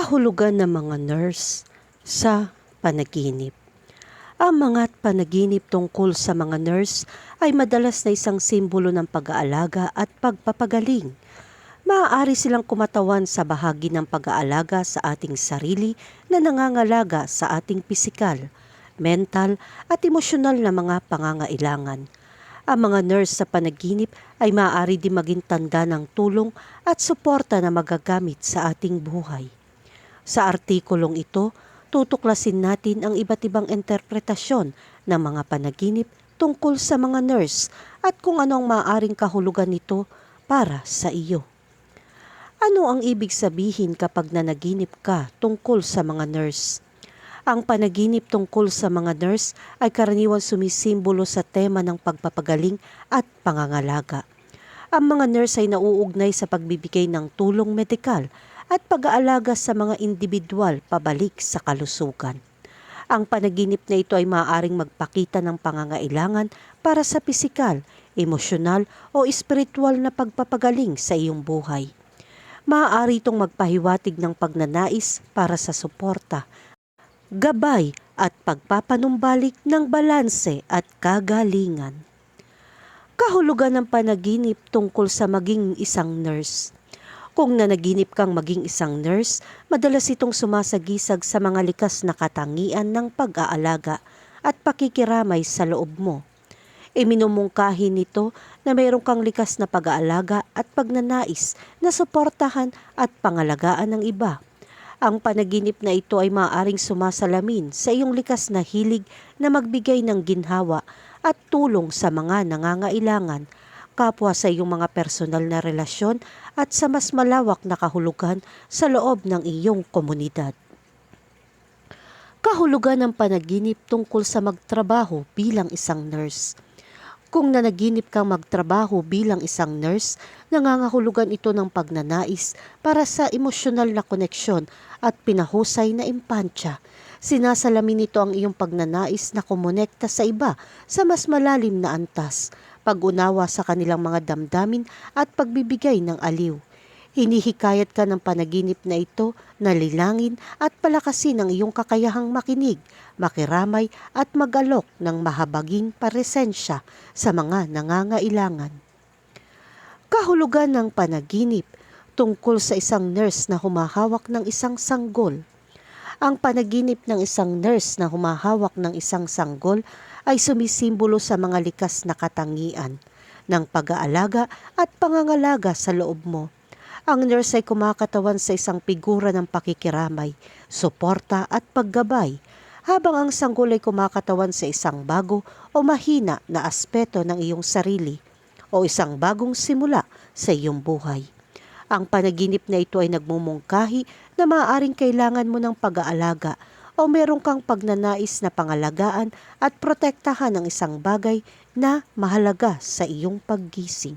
kahulugan ng mga nurse sa panaginip. Ang mga panaginip tungkol sa mga nurse ay madalas na isang simbolo ng pag-aalaga at pagpapagaling. Maaari silang kumatawan sa bahagi ng pag-aalaga sa ating sarili na nangangalaga sa ating pisikal, mental at emosyonal na mga pangangailangan. Ang mga nurse sa panaginip ay maaari din maging tanda ng tulong at suporta na magagamit sa ating buhay. Sa artikulong ito, tutuklasin natin ang iba't ibang interpretasyon ng mga panaginip tungkol sa mga nurse at kung ano ang maaaring kahulugan nito para sa iyo. Ano ang ibig sabihin kapag nanaginip ka tungkol sa mga nurse? Ang panaginip tungkol sa mga nurse ay karaniwan sumisimbolo sa tema ng pagpapagaling at pangangalaga. Ang mga nurse ay nauugnay sa pagbibigay ng tulong medikal at pag-aalaga sa mga individual pabalik sa kalusugan. Ang panaginip na ito ay maaaring magpakita ng pangangailangan para sa pisikal, emosyonal o espiritual na pagpapagaling sa iyong buhay. Maaari itong magpahiwatig ng pagnanais para sa suporta, gabay at pagpapanumbalik ng balanse at kagalingan. Kahulugan ng panaginip tungkol sa maging isang nurse. Kung nanaginip kang maging isang nurse, madalas itong sumasagisag sa mga likas na katangian ng pag-aalaga at pakikiramay sa loob mo. Iminumungkahi nito na mayroon kang likas na pag-aalaga at pagnanais na suportahan at pangalagaan ng iba. Ang panaginip na ito ay maaaring sumasalamin sa iyong likas na hilig na magbigay ng ginhawa at tulong sa mga nangangailangan, kapwa sa iyong mga personal na relasyon at sa mas malawak na kahulugan sa loob ng iyong komunidad. Kahulugan ng panaginip tungkol sa magtrabaho bilang isang nurse. Kung nanaginip kang magtrabaho bilang isang nurse, nangangahulugan ito ng pagnanais para sa emosyonal na koneksyon at pinahusay na impantya. Sinasalamin nito ang iyong pagnanais na kumonekta sa iba sa mas malalim na antas, pag-unawa sa kanilang mga damdamin at pagbibigay ng aliw. Hinihikayat ka ng panaginip na ito na lilangin at palakasin ang iyong kakayahang makinig, makiramay at magalok ng mahabaging paresensya sa mga nangangailangan. Kahulugan ng panaginip tungkol sa isang nurse na humahawak ng isang sanggol. Ang panaginip ng isang nurse na humahawak ng isang sanggol ay sumisimbolo sa mga likas na katangian ng pag-aalaga at pangangalaga sa loob mo ang nurse ay kumakatawan sa isang figura ng pakikiramay, suporta at paggabay, habang ang sanggol ay kumakatawan sa isang bago o mahina na aspeto ng iyong sarili o isang bagong simula sa iyong buhay. Ang panaginip na ito ay nagmumungkahi na maaaring kailangan mo ng pag-aalaga o meron kang pagnanais na pangalagaan at protektahan ng isang bagay na mahalaga sa iyong paggising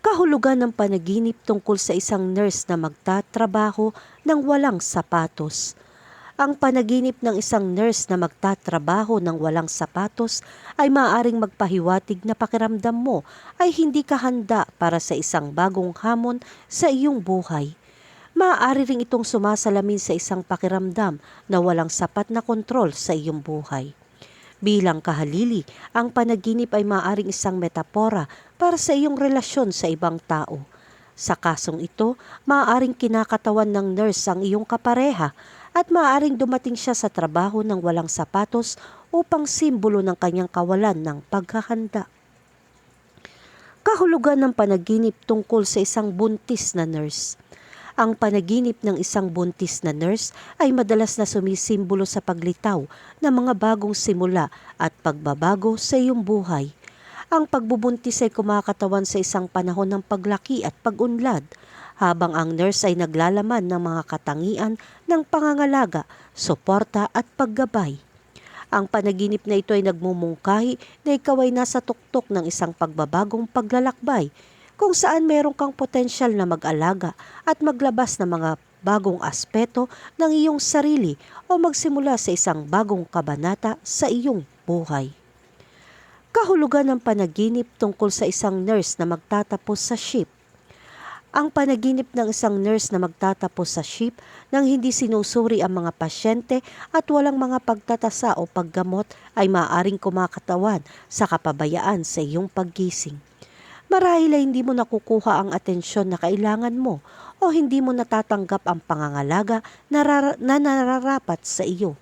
kahulugan ng panaginip tungkol sa isang nurse na magtatrabaho ng walang sapatos. Ang panaginip ng isang nurse na magtatrabaho ng walang sapatos ay maaaring magpahiwatig na pakiramdam mo ay hindi ka handa para sa isang bagong hamon sa iyong buhay. Maaari ring itong sumasalamin sa isang pakiramdam na walang sapat na kontrol sa iyong buhay. Bilang kahalili, ang panaginip ay maaaring isang metapora para sa iyong relasyon sa ibang tao. Sa kasong ito, maaaring kinakatawan ng nurse ang iyong kapareha at maaaring dumating siya sa trabaho ng walang sapatos upang simbolo ng kanyang kawalan ng paghahanda. Kahulugan ng panaginip tungkol sa isang buntis na nurse. Ang panaginip ng isang buntis na nurse ay madalas na sumisimbolo sa paglitaw ng mga bagong simula at pagbabago sa iyong buhay. Ang pagbubuntis ay kumakatawan sa isang panahon ng paglaki at pagunlad, habang ang nurse ay naglalaman ng mga katangian ng pangangalaga, suporta at paggabay. Ang panaginip na ito ay nagmumungkahi na ikaw ay nasa tuktok ng isang pagbabagong paglalakbay kung saan meron kang potensyal na mag-alaga at maglabas ng mga bagong aspeto ng iyong sarili o magsimula sa isang bagong kabanata sa iyong buhay. Kahulugan ng panaginip tungkol sa isang nurse na magtatapos sa ship. Ang panaginip ng isang nurse na magtatapos sa ship nang hindi sinusuri ang mga pasyente at walang mga pagtatasa o paggamot ay maaaring kumakatawan sa kapabayaan sa iyong paggising. Marahil ay hindi mo nakukuha ang atensyon na kailangan mo o hindi mo natatanggap ang pangangalaga na, rar- na nararapat sa iyo.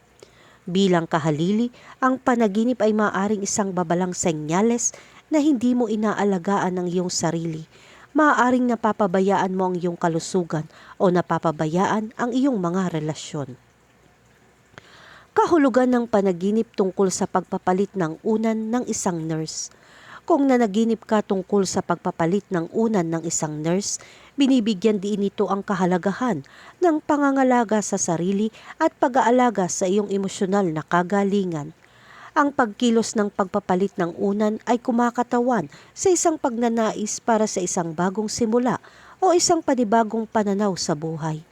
Bilang kahalili, ang panaginip ay maaaring isang babalang senyales na hindi mo inaalagaan ang iyong sarili. Maaaring napapabayaan mo ang iyong kalusugan o napapabayaan ang iyong mga relasyon. Kahulugan ng panaginip tungkol sa pagpapalit ng unan ng isang nurse. Kung nanaginip ka tungkol sa pagpapalit ng unan ng isang nurse, binibigyan din ito ang kahalagahan ng pangangalaga sa sarili at pag-aalaga sa iyong emosyonal na kagalingan. Ang pagkilos ng pagpapalit ng unan ay kumakatawan sa isang pagnanais para sa isang bagong simula o isang panibagong pananaw sa buhay.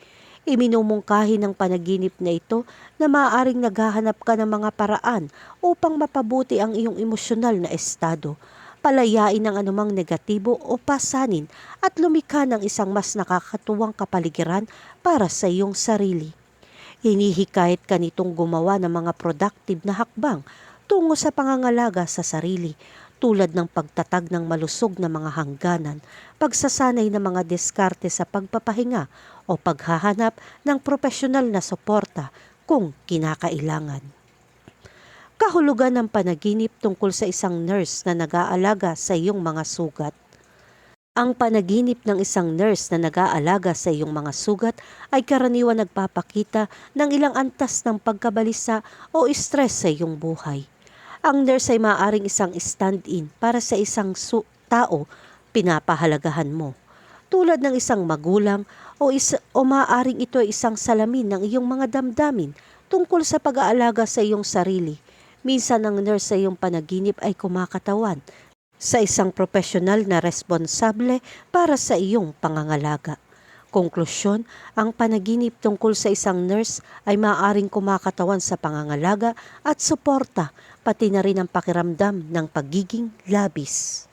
Iminumungkahi ng panaginip na ito na maaaring naghahanap ka ng mga paraan upang mapabuti ang iyong emosyonal na estado, palayain ang anumang negatibo o pasanin at lumikha ng isang mas nakakatuwang kapaligiran para sa iyong sarili. Hinihikayat ka nitong gumawa ng mga productive na hakbang tungo sa pangangalaga sa sarili tulad ng pagtatag ng malusog na mga hangganan, pagsasanay ng mga diskarte sa pagpapahinga o paghahanap ng profesional na suporta kung kinakailangan. Kahulugan ng panaginip tungkol sa isang nurse na nag-aalaga sa iyong mga sugat. Ang panaginip ng isang nurse na nag-aalaga sa iyong mga sugat ay karaniwan nagpapakita ng ilang antas ng pagkabalisa o stress sa iyong buhay. Ang nurse ay maaaring isang stand-in para sa isang tao pinapahalagahan mo. Tulad ng isang magulang o, isa, o maaaring ito ay isang salamin ng iyong mga damdamin tungkol sa pag-aalaga sa iyong sarili. Minsan ang nurse sa iyong panaginip ay kumakatawan sa isang profesional na responsable para sa iyong pangangalaga. Konklusyon, ang panaginip tungkol sa isang nurse ay maaaring kumakatawan sa pangangalaga at suporta, pati na rin ang pakiramdam ng pagiging labis.